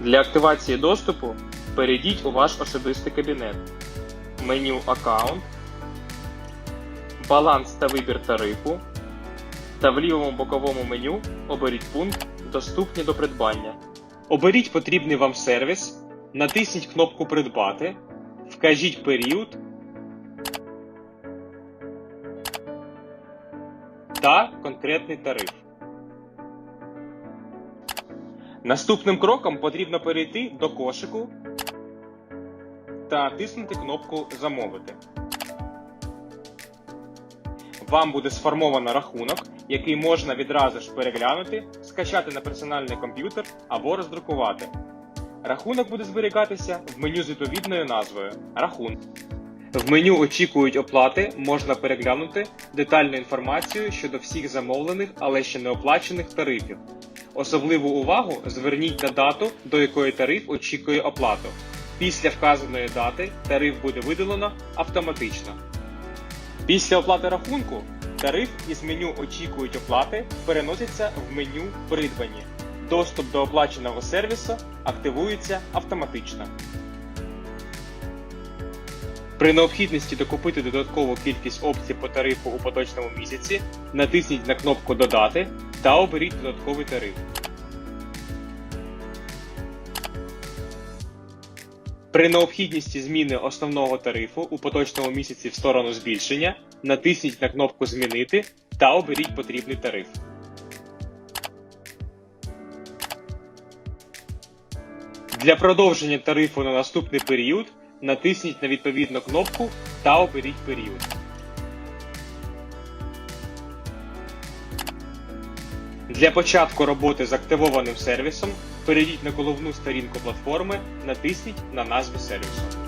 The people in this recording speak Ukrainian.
Для активації доступу перейдіть у ваш особистий кабінет, меню Аккаунт, Баланс та вибір тарифу та в лівому боковому меню оберіть пункт Доступні до придбання. Оберіть потрібний вам сервіс, натисніть кнопку Придбати, вкажіть період та конкретний тариф. Наступним кроком потрібно перейти до кошику та натиснути кнопку Замовити. Вам буде сформовано рахунок, який можна відразу ж переглянути, скачати на персональний комп'ютер або роздрукувати. Рахунок буде зберігатися в меню з відповідною назвою Рахунок. В меню Очікують оплати можна переглянути детальну інформацію щодо всіх замовлених, але ще не оплачених тарифів. Особливу увагу зверніть на дату, до якої тариф очікує оплату. Після вказаної дати тариф буде видалено автоматично. Після оплати рахунку тариф із меню Очікують оплати переноситься в меню Придбані. Доступ до оплаченого сервісу активується автоматично. При необхідності докупити додаткову кількість опцій по тарифу у поточному місяці, натисніть на кнопку Додати та оберіть додатковий тариф. При необхідності зміни основного тарифу у поточному місяці в сторону збільшення, натисніть на кнопку Змінити та оберіть потрібний тариф. Для продовження тарифу на наступний період натисніть на відповідну кнопку та оберіть період. Для початку роботи з активованим сервісом перейдіть на головну сторінку платформи, натисніть на назву сервісу.